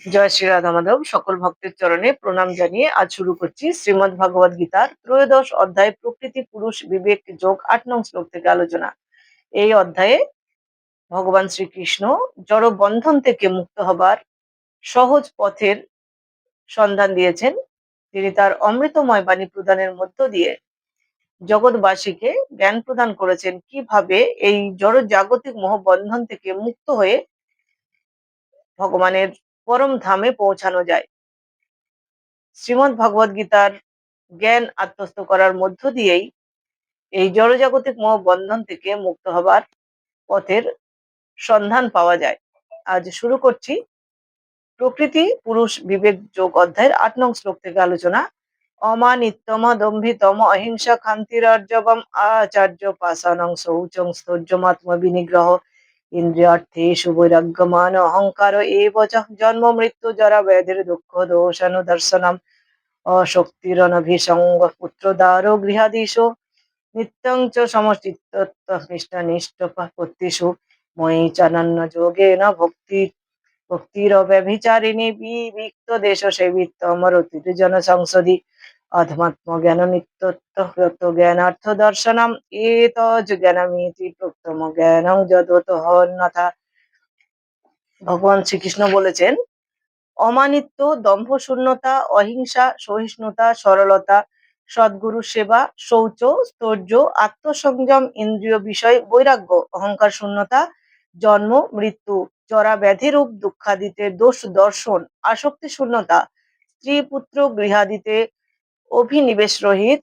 জয় শ্রী রাধা মাধব সকল ভক্তের চরণে প্রণাম জানিয়ে আজ শুরু করছি শ্রীমদ ভাগবত গীতার ত্রয়োদশ অধ্যায় প্রকৃতি, পুরুষ, বিবেক, যোগ, আট নং শ্লোক থেকে আলোচনা। এই অধ্যায়ে ভগবান শ্রীকৃষ্ণ জড় বন্ধন থেকে মুক্ত হবার সহজ পথের সন্ধান দিয়েছেন। তিনি তার অমৃতময় বাণী প্রদানের মধ্য দিয়ে জগৎবাসীকে জ্ঞান প্রদান করেছেন কীভাবে এই জড় জাগতিক মোহবন্ধন থেকে মুক্ত হয়ে ভগবানের পরম ধামে পৌঁছানো যায়। শ্রীমদ ভগবদ গীতার জ্ঞান আত্মস্থ করার মধ্য দিয়েই এই জড়জাগতিক মোহ বন্ধন থেকে মুক্ত হবার পথের সন্ধান পাওয়া যায়। আজ শুরু করছি। প্রকৃতি, পুরুষ, বিবেক যোগ অধ্যায়ের আট নং শ্লোক থেকে আলোচনা। অমানিত্যম দম্ভিতম অহিংসা খান্তিরার্যবম আচার্য পাশানং শৌচং স্থৌর্যমাত্ম বিনিগ্রহ ইন্দ্রিয়ার্থেষু বৈরাগ্যমান অহংকার এব জন্ম মৃত্যু জরা ব্যাধির দুঃখ দোষানু দর্শনম অশক্তিরনভিসঙ্গ পুত্র দ্বারো গৃহাদিশ নিত্যং চ সমষ্টিত্তনিষ্ঠ পত্তিষু। ময়ি চানন্য যোগেন ভক্তি ভক্তিরব্যভিচারিণী বিবিক্ত দেশ সেবিত্ত অমরতির জন সংসদি অধমাত্ম জ্ঞান নিত্যত্ব জ্ঞানার্থ দর্শনম এতজ জ্ঞানমিতি প্রোক্তম জ্ঞানং যদত হন্যথা ভগবান শ্রীকৃষ্ণ বলেছেন, অমানিত্য দম্ভ শূন্যতা অহিংসা, সহিষ্ণুতা, সরলতা সদ্গুরু সেবা, শৌচ, স্তর্য, আত্মসংযম, ইন্দ্রিয় বিষয়, বৈরাগ্য, অহংকার শূন্যতা, জন্ম, মৃত্যু, জরা ব্যাধিরূপ দুঃখাদিতে দোষ দর্শন, আসক্তি শূন্যতা, স্ত্রী পুত্র গৃহাদিতে অভিনিবেশ রহিত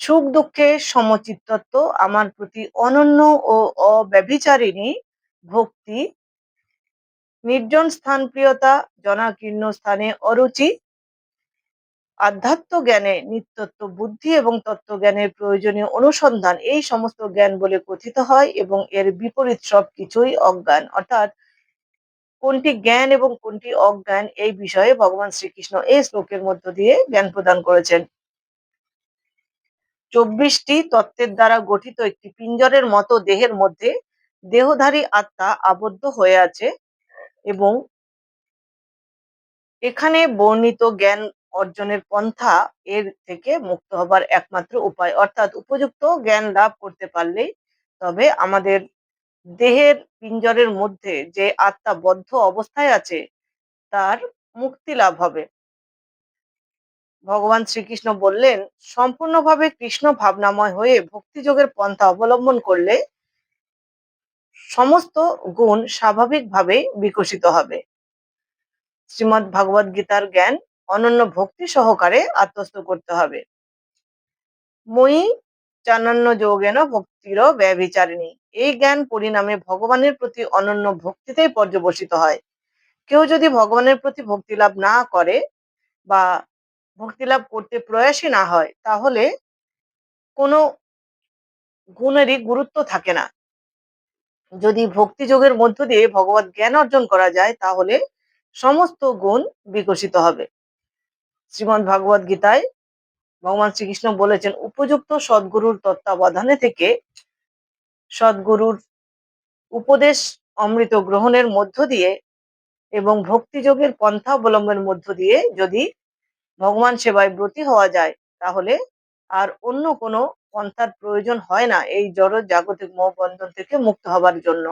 সুখ দুঃখে সমচিত্তত্ব, আমার প্রতি অনন্য ও অব্যভিচারিণী ভক্তি, নির্জন স্থান প্রিয়তা জনাকীর্ণ স্থানে অরুচি, আধ্যাত্ম জ্ঞানে নিত্যত্ব বুদ্ধি এবং তত্ত্বজ্ঞানের প্রয়োজনীয় অনুসন্ধান, এই সমস্ত জ্ঞান বলে কথিত হয় এবং এর বিপরীত সব কিছুই অজ্ঞান। অর্থাৎ কোনটি জ্ঞান এবং কোনটি অজ্ঞান এই বিষয়ে ভগবান শ্রীকৃষ্ণ এই শ্লোকের মধ্য দিয়ে জ্ঞান প্রদান করেছেন। চব্বিশটি তত্ত্বের দ্বারা গঠিত একটি পিঞ্জরের মতো দেহের মধ্যে দেহধারী আত্মা আবদ্ধ হয়ে আছে এবং এখানে বর্ণিত জ্ঞান অর্জনের পন্থা এর থেকে মুক্ত হবার একমাত্র উপায়। অর্থাৎ উপযুক্ত জ্ঞান লাভ করতে পারলেই তবে আমাদের দেহের পিঞ্জরের মধ্যে যে আত্মা বদ্ধ অবস্থায় আছে, তার মুক্তি লাভ হবে। ভগবান শ্রীকৃষ্ণ বললেন, সম্পূর্ণভাবে কৃষ্ণ ভাবনাময় হয়ে ভক্তিযোগের পন্থা অবলম্বন করলে সমস্ত গুণ স্বাভাবিকভাবে বিকশিত হবে। শ্রীমৎ ভাগবত গীতার জ্ঞান অনন্য ভক্তি সহকারে আত্মস্থ করতে হবে। মই চানান্য যোগেন ভক্তির ব্যবিচারিণী এই জ্ঞান পরিণামে ভগবানের প্রতি অনন্য ভক্তিতেই পর্যবসিত হয়। কেউ যদি ভগবানের প্রতি ভক্তি লাভ না করে বা ভক্তি লাভ করতে প্রয়াসী না হয়, তাহলে কোনো গুণেরই গুরুত্ব থাকে না। যদি ভক্তি যোগের মধ্য দিয়ে ভগবত জ্ঞান অর্জন করা যায়, তাহলে সমস্ত গুণ বিকশিত হবে। শ্রীমদ ভাগবত গীতায় ভগবান শ্রীকৃষ্ণ বলেছেন, উপযুক্ত সদ্গুরুর তত্ত্বাবধানে থেকে সদ্গুরুর উপদেশ অমৃত গ্রহণের মধ্য দিয়ে এবং ভক্তিযোগের পন্থা অবলম্বনের মধ্য দিয়ে যদি ভগবান সেবায় ব্রতী হওয়া যায়, তাহলে আর অন্য কোনো পন্থার প্রয়োজন হয় না এই জড় জাগতিক মোহবন্ধন থেকে মুক্ত হবার জন্য।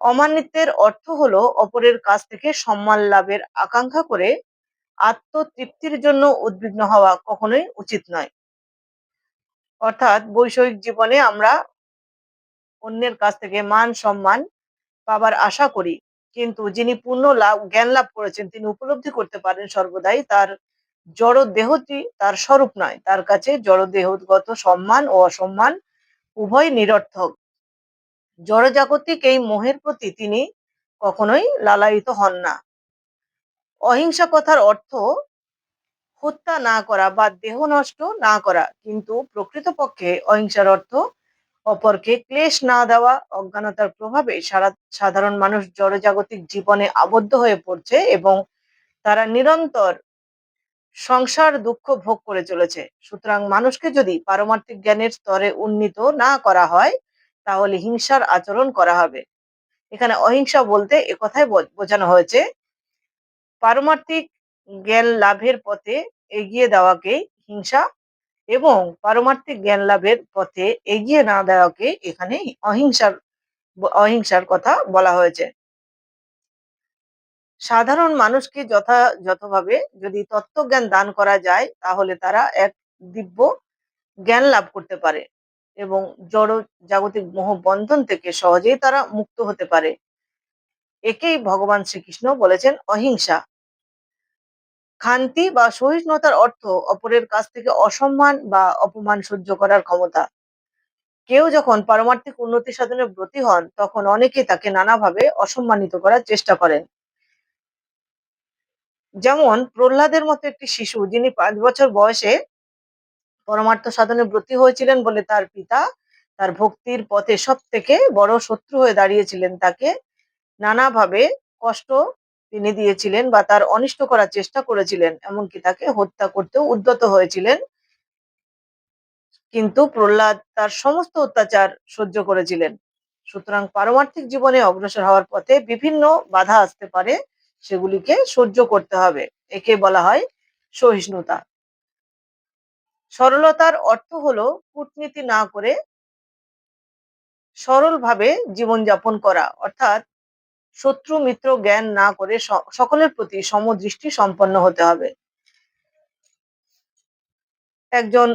অমানিত্যের অর্থ হলো অপরের কাছ থেকে সম্মান লাভের আকাঙ্ক্ষা করে আত্মতৃপ্তির জন্য উদ্বিগ্ন হওয়া কখনোই উচিত নয়। অর্থাৎ বৈষয়িক জীবনে আমরা অন্যের কাছ থেকে মান সম্মান পাবার আশা করি, কিন্তু যিনি পূর্ণ লাভ, জ্ঞান লাভ করেছেন, তিনি উপলব্ধি করতে পারেন সর্বদাই তার জড় দেহটি তার স্বরূপ নয়। তার কাছে জড় দেহগত সম্মান ও অসম্মান উভয় নিরর্থক। জড়জাগতিক এই মোহের প্রতি তিনি কখনোই লালায়িত হন না। অহিংসা কথার অর্থ হত্যা না করা বা দেহ নষ্ট না করা। কিন্তু প্রকৃতপক্ষে অহিংসার অর্থ অপরকে ক্লেশ না দেওয়া, অজ্ঞানতার প্রভাবে সারা, সাধারণ মানুষ জড়জাগতিক জীবনে আবদ্ধ হয়ে পড়ছে এবং তারা নিরন্তর সংসার দুঃখ ভোগ করে চলেছে। সুতরাং মানুষকে যদি পারমার্থিক জ্ঞানের স্তরে উন্নীত না করা হয়, তাহলে হিংসার আচরণ করা হবে। এখানে অহিংসা বলতে একথাই বোঝানো হয়েছে পারমার্থিক জ্ঞান লাভের পথে এগিয়ে দেওয়াকে হিংসা এবং পারমার্থিক জ্ঞান লাভের পথে এগিয়ে না দেওয়াকে এখানে অহিংসার অহিংসার কথা বলা হয়েছে। সাধারণ মানুষকে যথাযথভাবে যদি তত্ত্বজ্ঞান দান করা যায়, তাহলে তারা এক দিব্য জ্ঞান লাভ করতে পারে এবং জড়, জাগতিক মোহ বন্ধন থেকে সহজেই তারা মুক্ত হতে পারে। একেই ভগবান শ্রীকৃষ্ণ বলেছেন অহিংসা। খান্তি বা সহিষ্ণুতার অর্থ অপরের কাছ থেকে অসম্মান বা অপমান সহ্য করার ক্ষমতা। কেউ যখন পারমার্থিক উন্নতি সাধনে ব্রতী হন, তখন অনেকে তাকে নানাভাবে অসম্মানিত করার চেষ্টা করেন। যেমন প্রহ্লাদের মতো একটি শিশু, যিনি পাঁচ বছর বয়সে পরমার্থ সাধনে ব্রতী হয়েছিলেন বলে তার পিতা তার ভক্তির পথে সব থেকে বড় শত্রু হয়ে দাঁড়িয়েছিলেন, তাকে নানাভাবে কষ্ট তিনি দিয়েছিলেন বা তার অনিষ্ট করার চেষ্টা করেছিলেন, এমনকি তাকে হত্যা করতেও উদ্যত হয়েছিলেন। কিন্তু প্রহ্লাদ তার সমস্ত অত্যাচার সহ্য করেছিলেন। সুতরাং পারমার্থিক জীবনে অগ্রসর হওয়ার পথে বিভিন্ন বাধা আসতে পারে, সেগুলিকে সহ্য করতে হবে। একে বলা হয় সহিষ্ণুতা। সরলতার অর্থ হলো কূটনীতি না করে সরলভাবে জীবনযাপন করা, অর্থাৎ শত্রু, মিত্র, জ্ঞান না করে সকলের প্রতি সমদৃষ্টি সম্পন্ন হতে হবে। একজন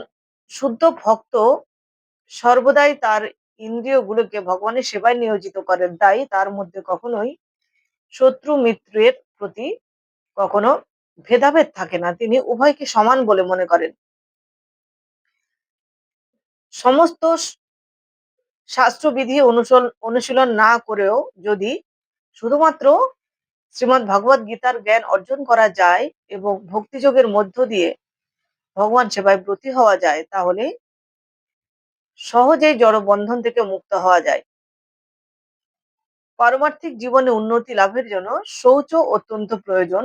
শুদ্ধ ভক্ত সর্বদাই তার ইন্দ্রিয়গুলোকে ভগবানের সেবায় নিয়োজিত করেন, তাই তার মধ্যে কখনোই শত্রু, মিত্রের প্রতি কখনো ভেদাভেদ থাকে না। তিনি উভয়কে সমান বলে মনে করেন। সমস্ত শাস্ত্রবিধি অনুসরণ অনুশীলন না করেও যদি শুধুমাত্র শ্রীমৎ ভগবত গীতার জ্ঞান অর্জন করা যায় এবং ভক্তিযোগের মধ্য দিয়ে ভগবান সেবায় ব্রতী হওয়া যায়, তাহলে সহজেই জড় বন্ধন থেকে মুক্ত হওয়া যায়। পারমার্থিক জীবনে উন্নতি লাভের জন্য শৌচ অত্যন্ত প্রয়োজন।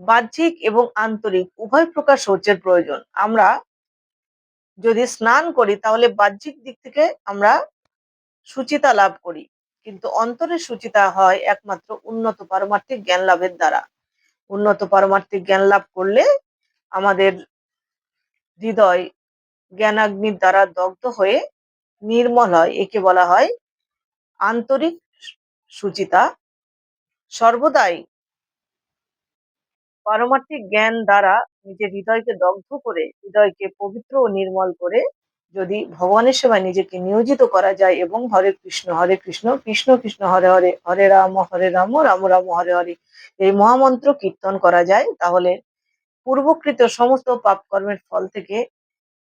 বাহ্যিক এবং আন্তরিক উভয় প্রকার শৌচের প্রয়োজন। আমরা যদি স্নান করি, তাহলে বাহ্যিক দিক থেকে আমরা সুচিতা লাভ করি। কিন্তু অন্তরের সুচিতা হয় একমাত্র উন্নত পারমার্থিক জ্ঞান লাভের দ্বারা। উন্নত পারমার্থিক জ্ঞান লাভ করলে আমাদের হৃদয় জ্ঞানাগ্নির দ্বারা দগ্ধ হয়ে নির্মল হয়, একে বলা হয় আন্তরিক সুচিতা। সর্বদাই পারমার্থিক জ্ঞান দ্বারা নিজের হৃদয়কে দগ্ধ করে, হৃদয়কে পবিত্র ও নির্মল করে যদি ভগবানের সেবায় নিজেকে নিয়োজিত করা যায় এবং হরে কৃষ্ণ হরে কৃষ্ণ কৃষ্ণ কৃষ্ণ, হরে হরে হরে রাম হরে রাম রাম রাম, হরে হরে এই মহামন্ত্র কীর্তন করা যায়, তাহলে পূর্বকৃত সমস্ত পাপ কর্মের ফল থেকে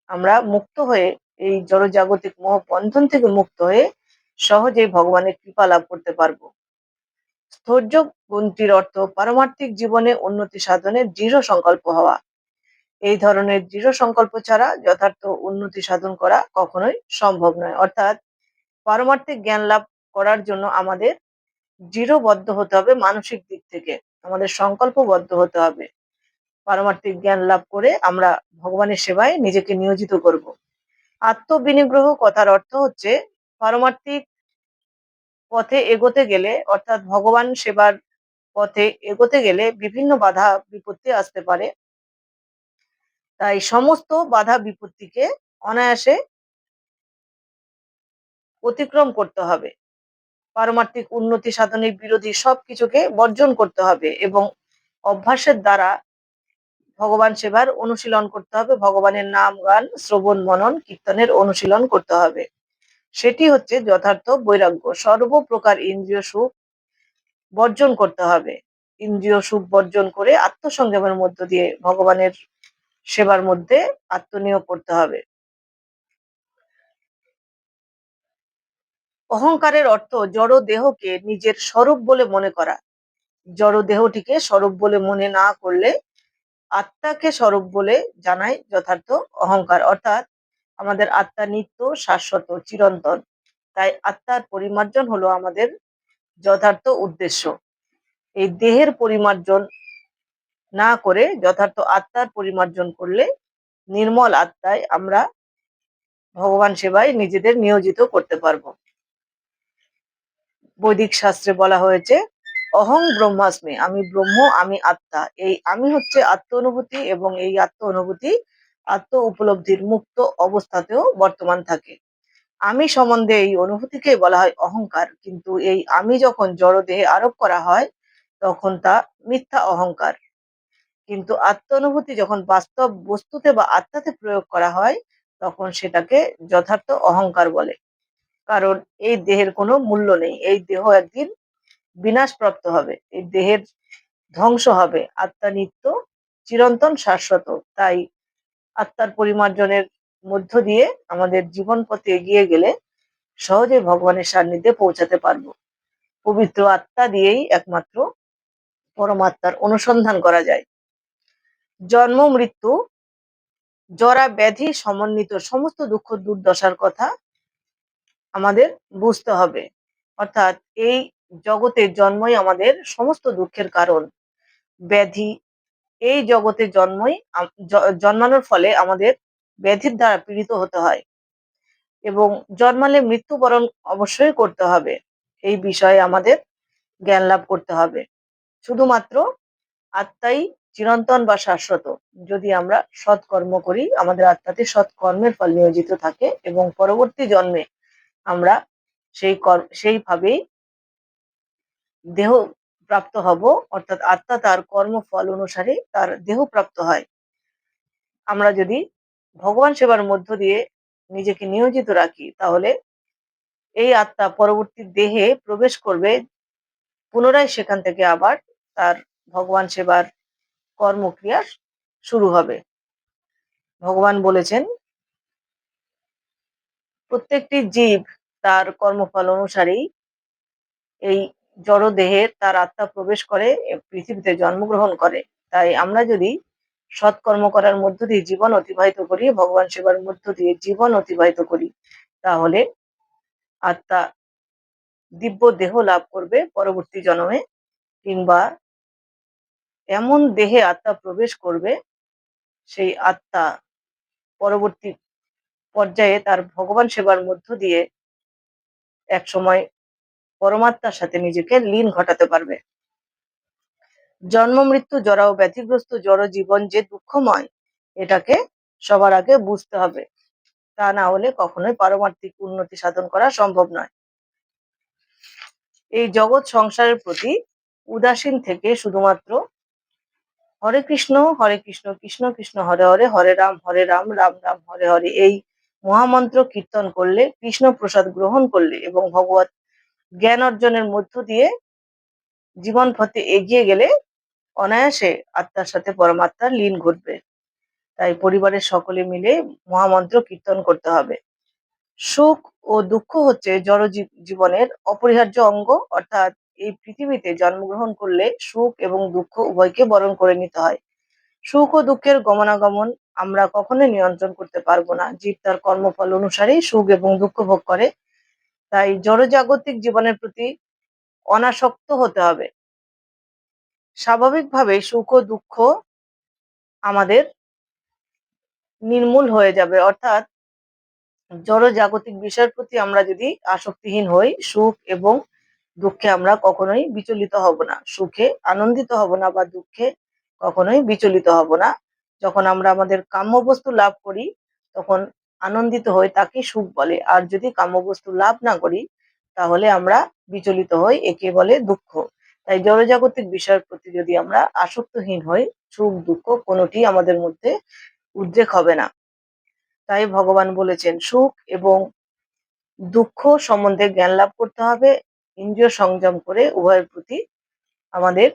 আমরা মুক্ত হয়ে এই জড়জাগতিক মোহ বন্ধন থেকে মুক্ত হয়ে সহজেই ভগবানের কৃপা লাভ করতে পারব। স্থৈর্য গুণটির অর্থ পারমার্থিক জীবনে উন্নতি সাধনে দৃঢ় সংকল্প হওয়া। এই ধরনের দৃঢ় সংকল্প ছাড়া যথার্থ উন্নতি সাধন করা কখনোই সম্ভব নয়। অর্থাৎ পারমার্থিক জ্ঞান লাভ করার জন্য আমাদের দৃঢ়বদ্ধ হতে হবে মানসিক দিক থেকে। আমাদের সংকল্পবদ্ধ হতে হবে। পারমার্থিক জ্ঞান লাভ করে আমরা ভগবানের সেবায় নিজেকে নিয়োজিত করব। আত্মবিনিগ্রহ কথার অর্থ হচ্ছে পারমার্থিক পথে এগোতে গেলে, অর্থাৎ ভগবান সেবার পথে এগোতে গেলে বিভিন্ন বাধা, বিপত্তি আসতে পারে। তাই সমস্ত বাধা বিপত্তিকে অনায়াসে অতিক্রম করতে হবে। পারমার্থিক উন্নতি সাধনের বিরোধী সবকিছুকে বর্জন করতে হবে এবং অভ্যাসের দ্বারা ভগবান সেবার অনুশীলন করতে হবে। ভগবানের নাম, গান, শ্রবণ, মনন, কীর্তনের অনুশীলন করতে হবে। সেটি হচ্ছে যথার্থ বৈরাগ্য। সর্বপ্রকার ইন্দ্রিয় সুখ বর্জন করতে হবে। ইন্দ্রিয় সুখ বর্জন করে আত্মসংযমের মধ্য দিয়ে ভগবানের সেবার মধ্যে আত্মনিয়োগ করতে হবে। অহংকারের অর্থ জড় দেহকে নিজের স্বরূপ বলে মনে করা। জড় দেহটিকে স্বরূপ বলে মনে না করলে আত্মাকে স্বরূপ বলে জানায় যথার্থ অহংকার। অর্থাৎ আমাদের আত্মা নিত্য শাশ্বত, চিরন্তন। তাই আত্মার পরিমার্জন হলো আমাদের যথার্থ উদ্দেশ্য। এই দেহের পরিমার্জন না করে যথার্থ আত্মার পরিমার্জন করলে নির্মল আত্মায় আমরা ভগবান সেবায় নিজেদের নিয়োজিত করতে পারব। বৈদিক শাস্ত্রে বলা হয়েছে, অহং ব্রহ্মাস্মি, আমি ব্রহ্ম, আমি আত্মা। এই আমি হচ্ছে আত্ম অনুভূতি এবং এই আত্ম অনুভূতি আত্ম উপলব্ধির মুক্ত অবস্থাতেও বর্তমান থাকে। আমি সম্বন্ধে এই অনুভূতিকে বলা হয় অহংকার, কিন্তু এই আমি যখন জড়দেহে আরোপ করা হয়, তখন তা মিথ্যা অহংকার। কিন্তু আত্ম অনুভূতি যখন বাস্তব বস্তুতে বা আত্মাতে প্রয়োগ করা হয়, তখন সেটাকে যথার্থ অহংকার বলে। কারণ এই দেহের কোনো মূল্য নেই। এই দেহ একদিন বিনাশপ্রাপ্ত হবে। এই দেহের ধ্বংস হবে। আত্মা নিত্য চিরন্তন শাশ্বত। তাই আত্মার পরিমার্জনের মধ্য দিয়ে আমাদের জীবন পথে এগিয়ে গেলে সহজে ভগবানের সান্নিধ্যে পৌঁছাতে পারব। পবিত্র আত্মা দিয়েই একমাত্র পরমাত্মার অনুসন্ধান করা যায়। জন্ম, মৃত্যু, জরা, ব্যাধি, সমন্বিত, সমস্ত দুঃখ, দুর্দশার কথা আমাদের বুঝতে হবে। অর্থাৎ এই জগতের জন্মই আমাদের সমস্ত দুঃখের কারণ। ব্যাধি, এই জগতে জন্মই জন্মানোর ফলে আমাদের ব্যাধির দ্বারা পীড়িত হতে হয় এবং জন্মালে মৃত্যুবরণ অবশ্যই করতে হবে। এই বিষয়ে আমাদের জ্ঞান লাভ করতে হবে। শুধুমাত্র আত্মাই চিরন্তন বা শাশ্বত যদি আমরা সৎকর্ম করি, আমাদের আত্মাতে সৎকর্মের ফল নিয়োজিত থাকে এবং পরবর্তী জন্মে আমরা সেই কর্ম সেইভাবেই দেহ প্রাপ্ত হব, অর্থাৎ আত্মা তার কর্মফল অনুসারে তার দেহ প্রাপ্ত হয়। আমরা যদি ভগবান সেবার মধ্য দিয়ে নিজেকে নিয়োজিত রাখি, তাহলে এই আত্মা পরবর্তী দেহে প্রবেশ করবে, পুনরায় সেখান থেকে আবার তার ভগবান সেবার কর্মক্রিয়া শুরু হবে। ভগবান বলেছেন, প্রত্যেকটি জীব তার কর্মফল অনুসারেই এই জড় দেহে তার আত্মা প্রবেশ করে পৃথিবীতে জন্মগ্রহণ করে। তাই আমরা যদি সৎকর্ম করার মধ্য দিয়ে জীবন অতিবাহিত করি, ভগবান সেবার মধ্য দিয়ে জীবন অতিবাহিত করি, তাহলে আত্মা দিব্য দেহ লাভ করবে পরবর্তী জন্মে কিংবা এমন দেহে আত্মা প্রবেশ করবে, সেই আত্মা পরবর্তী পর্যায়ে তার ভগবান সেবার মধ্য দিয়ে এক সময় পরমাত্মার সাথে নিজেকে লীন ঘটাতে পারবে। জন্ম, মৃত্যু, জরা ও ব্যাধিগ্রস্ত জড় জীবন যে দুঃখময়, এটাকে সবার আগে বুঝতে হবে। তা না হলে কখনোই পারমার্থিক উন্নতি সাধন করা সম্ভব নয়। এই জগৎ সংসারের প্রতি উদাসীন থেকে শুধুমাত্র হরে কৃষ্ণ হরে কৃষ্ণ কৃষ্ণ কৃষ্ণ, হরে হরে হরে রাম হরে রাম রাম রাম, হরে হরে। এই মহামন্ত্র কীর্তন করলে, কৃষ্ণ প্রসাদ গ্রহণ করলে এবং ভগবত জ্ঞান অর্জনের মধ্য দিয়ে জীবন পথে এগিয়ে গেলে অনায়াসে আত্মার সাথে পরমাত্মার লীন ঘটবে। তাই পরিবারের সকলে মিলে মহামন্ত্র কীর্তন করতে হবে। সুখ ও দুঃখ হচ্ছে জড় জীবনের অপরিহার্য অঙ্গ, অর্থাৎ এই পৃথিবীতে জন্মগ্রহণ করলে সুখ এবং দুঃখ উভয়কে বরণ করে নিতে হয়। সুখ ও দুঃখের গমনাগমন আমরা কখনোই নিয়ন্ত্রণ করতে পারব না। জীব তার কর্মফল অনুসারেই সুখ এবং দুঃখ ভোগ করে। তাই জড়জাগতিক জীবনের প্রতি অনাসক্ত হতে হবে। স্বাভাবিকভাবে সুখ ও দুঃখ আমাদের নির্মূল হয়ে যাবে। অর্থাৎ জড় জাগতিক বিষয়ের প্রতি আমরা যদি আসক্তিহীন হই, সুখ এবং দুঃখে আমরা কখনোই বিচলিত হব না। সুখে আনন্দিত হব না বা দুঃখে কখনোই বিচলিত হব না। যখন আমরা আমাদের কাম্য বস্তু লাভ করি, তখন আনন্দিত হই তাকে সুখ বলে। আর যদি কাম্য বস্তু লাভ না করি, তাহলে আমরা বিচলিত হই, একে বলে দুঃখ। তাই জড়জাগতিক বিষয়ের প্রতি যদি আমরা আসক্তহীন হই, সুখ, দুঃখ কোনোটি আমাদের মধ্যে উদ্রেক হবে না। তাই ভগবান বলেছেন, সুখ এবং দুঃখ সম্বন্ধে জ্ঞান লাভ করতে হবে। ইন্দ্রিয় সংযম করে উভয়ের প্রতি আমাদের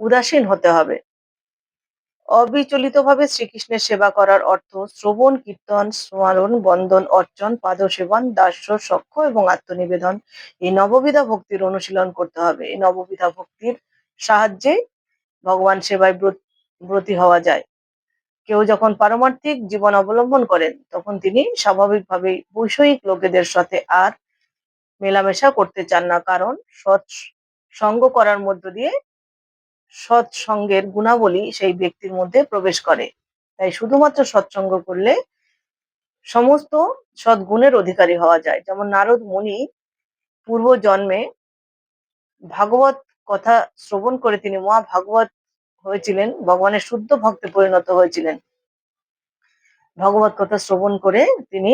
উদাসীন হতে হবে। অবিচলিতভাবে শ্রীকৃষ্ণের সেবা করার অর্থ শ্রবণ, কীর্তন, স্মরণ, বন্দন, অর্চন, পাদসেবন, দাস্য সখ্য এবং আত্মনিবেদন এই নববিধা ভক্তির অনুশীলন করতে হবে। এই নববিধা ভক্তির সাহায্যে ভগবান সেবায় ব্রতী হওয়া যায়। কেউ যখন পারমার্থিক জীবন অবলম্বন করেন, তখন তিনি স্বাভাবিকভাবেই বৈষয়িক লোকেদের সাথে আর মেলামেশা করতে চান না। কারণ সৎ সঙ্গ করার মধ্য দিয়ে সৎসঙ্গের গুণাবলী সেই ব্যক্তির মধ্যে প্রবেশ করে। তাই শুধুমাত্র সৎসঙ্গ করলে সমস্ত সদ্গুণের অধিকারী হওয়া যায়। যেমন নারদ মুনি পূর্ব জন্মে ভাগবত কথা শ্রবণ করে তিনি মহা ভাগবত হয়েছিলেন, ভগবানের শুদ্ধ ভক্তে পরিণত হয়েছিলেন। ভগবত কথা শ্রবণ করে তিনি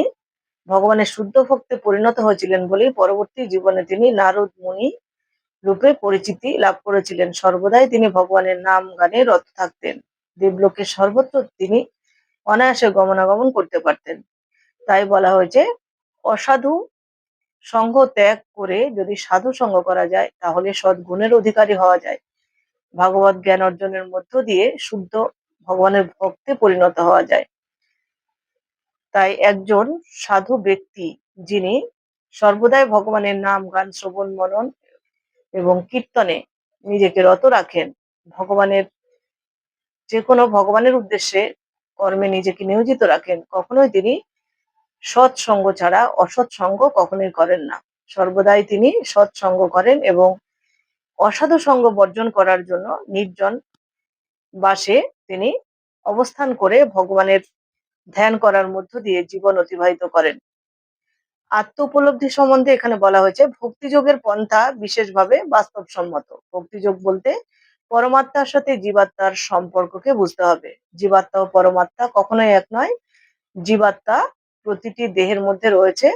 ভগবানের শুদ্ধ ভক্তে পরিণত হয়েছিলেন বলেই পরবর্তী জীবনে তিনি নারদ মুনি রূপে পরিচিতি লাভ করেছিলেন। সর্বদাই তিনি ভগবানের নাম গানে রত থাকতেন। দেবলোকের সর্বত্র তিনি অনায়াসে গমনাগমন করতে পারতেন। তাই বলা হয়েছে, অসাধু সঙ্গ ত্যাগ করে যদি সাধু সঙ্গ করা যায়, তাহলে সদ্গুণের অধিকারী হওয়া যায়। ভাগবত জ্ঞান অর্জনের মধ্য দিয়ে শুদ্ধ ভগবানের ভক্তে পরিণত হওয়া যায়। তাই একজন সাধু ব্যক্তি যিনি সর্বদাই ভগবানের নাম, গান, শ্রবণ, মনন এবং কীর্তনে নিজেকে রত রাখেন। ভগবানের যে কোনো ভগবানের উদ্দেশ্যে কর্মে নিজেকে নিয়োজিত রাখেন। কখনোই তিনি সৎসঙ্গ ছাড়া অসৎ সঙ্গ কখনোই করেন না। সর্বদাই তিনি সৎসঙ্গ করেন এবং অসাধু সঙ্গ বর্জন করার জন্য নির্জন বাসে তিনি অবস্থান করে ভগবানের ধ্যান করার মধ্য দিয়ে জীবন অতিবাহিত করেন। আত্ম উপলব্ধি সম্বন্ধে এখানে বলা হয়েছে, ভক্তিযোগের পন্থা বিশেষভাবে বাস্তবসম্মত। ভক্তিযোগ বলতে পরমাত্মার সাথে জীবাত্মার সম্পর্ককে বুঝতে হবে। জীবাত্মা ও পরমাত্মা কখনোই এক নয়, জীবাত্মা প্রতিটি দেহের মধ্যে রয়েছে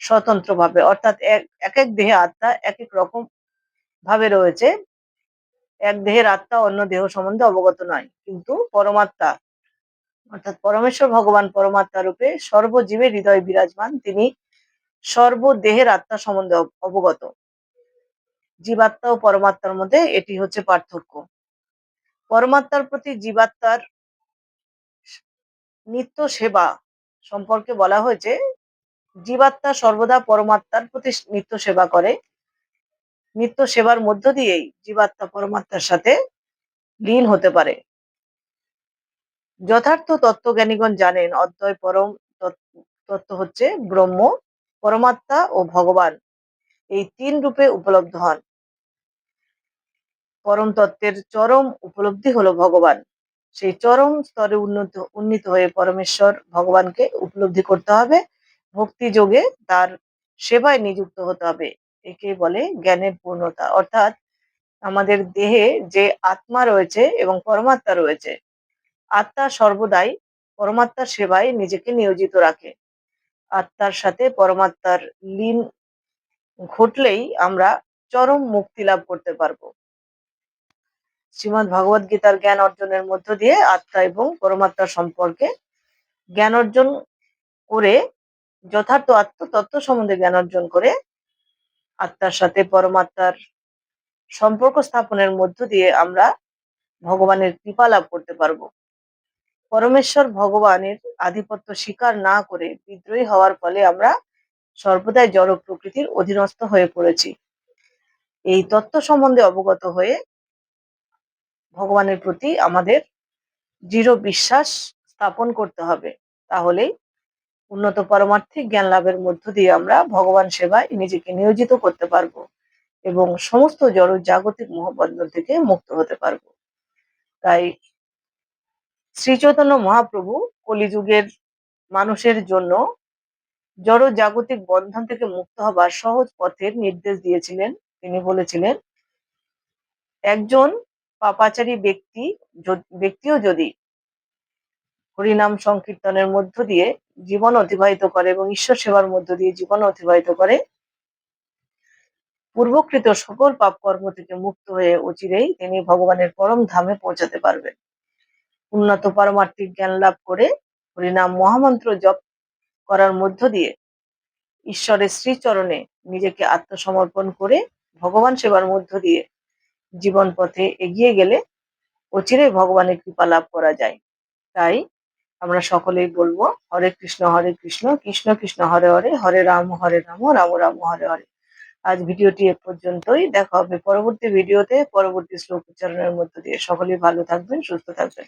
স্বতন্ত্রভাবে। অর্থাৎ এক এক এক দেহে আত্মা এক এক রকম ভাবে রয়েছে। এক দেহের আত্মা অন্য দেহ সম্বন্ধে অবগত নয়। কিন্তু পরমাত্মা অর্থাৎ পরমেশ্বর ভগবান পরমাত্মা রূপে সর্বজীবের হৃদয় বিরাজমান, তিনি সর্বদেহের আত্মা সম্বন্ধে অব- অবগত। জীবাত্মা ও পরমাত্মার মধ্যে এটি হচ্ছে পার্থক্য। পরমাত্মার প্রতি জীবাত্মার নিত্য সেবা সম্পর্কে বলা হয়েছে, জীবাত্মা সর্বদা পরমাত্মার প্রতি নিত্য সেবা করে। নিত্য সেবার মধ্য দিয়েই জীবাত্মা পরমাত্মার সাথে লীন হতে পারে। যথার্থ তত্ত্বজ্ঞানীগণ জানেন, অদ্বয় পরম তত্ত্ব- হচ্ছে ব্রহ্ম, পরমাত্মা ও ভগবান। এই তিন রূপে উপলব্ধ হন। পরম তত্ত্বের চরম উপলব্ধি হলো ভগবান। সেই চরম স্তরে উন্নত, উন্নীত হয়ে পরমেশ্বর ভগবানকে উপলব্ধি করতে হবে। ভক্তি যোগে তার সেবায় নিযুক্ত হতে হবে। একে বলে জ্ঞানের পূর্ণতা। অর্থাৎ আমাদের দেহে যে আত্মা রয়েছে এবং পরমাত্মা রয়েছে আত্মা সর্বদাই পরমাত্মার সেবায় নিজেকে নিয়োজিত রাখে। আত্মার সাথে পরমাত্মার লীন ঘটলেই আমরা চরম মুক্তি লাভ করতে পারব। শ্রীমদ ভগবদ গীতার জ্ঞান অর্জনের মধ্য দিয়ে আত্মা এবং পরমাত্মা সম্পর্কে জ্ঞান অর্জন করে, যথার্থ আত্মতত্ত্ব সম্বন্ধে জ্ঞান অর্জন করে, আত্মার সাথে পরমাত্মার সম্পর্ক স্থাপনের মধ্য দিয়ে আমরা ভগবানের কৃপা লাভ করতে পারব। পরমেশ্বর ভগবানের আধিপত্য স্বীকার না করে বিদ্রোহী হওয়ার ফলে আমরা সর্বদাই জড় প্রকৃতির অধীনস্থ হয়ে পড়েছি। এই তত্ত্ব সম্বন্ধে অবগত হয়ে ভগবানের প্রতি আমাদের দৃঢ় বিশ্বাস স্থাপন করতে হবে। তাহলেই উন্নত পারমার্থিক জ্ঞান লাভের মধ্য দিয়ে আমরা ভগবান সেবায় নিজেকে নিয়োজিত করতে পারব এবং সমস্ত জড় জাগতিক মোহবন্ধন থেকে মুক্ত হতে পারব। তাই শ্রী চৈতন্য মহাপ্রভু কলিযুগের মানুষের জন্য জড় জাগতিক বন্ধন থেকে মুক্ত হবার সহজ পথের নির্দেশ দিয়েছিলেন। তিনি বলেছিলেন, একজন পাপাচারী ব্যক্তি ব্যক্তিও যদি হরিনাম সংকীর্তনের মধ্য দিয়ে জীবন অতিবাহিত করে এবং ঈশ্বর সেবার মধ্য দিয়ে জীবন অতিবাহিত করে, পূর্বকৃত সকল পাপ কর্ম থেকে মুক্ত হয়ে অচিরেই তিনি ভগবানের পরম ধামে পৌঁছাতে পারবেন। উন্নত পারমার্থিক জ্ঞান লাভ করে হরিনাম মহামন্ত্র জপ করার মধ্য দিয়ে ঈশ্বরের শ্রীচরণে নিজেকে আত্মসমর্পণ করে ভগবান সেবার মধ্য দিয়ে জীবন পথে এগিয়ে গেলে অচিরে ভগবানের কৃপা লাভ করা যায়। তাই আমরা সকলেই বলব, হরে কৃষ্ণ হরে কৃষ্ণ কৃষ্ণ কৃষ্ণ, হরে হরে হরে রাম হরে রাম রাম রাম, হরে হরে। আজ ভিডিওটি এ পর্যন্তই। দেখা হবে পরবর্তী ভিডিওতে, পরবর্তী শ্লোক উচ্চারণের মধ্য দিয়ে। সকলেই ভালো থাকবেন, সুস্থ থাকবেন।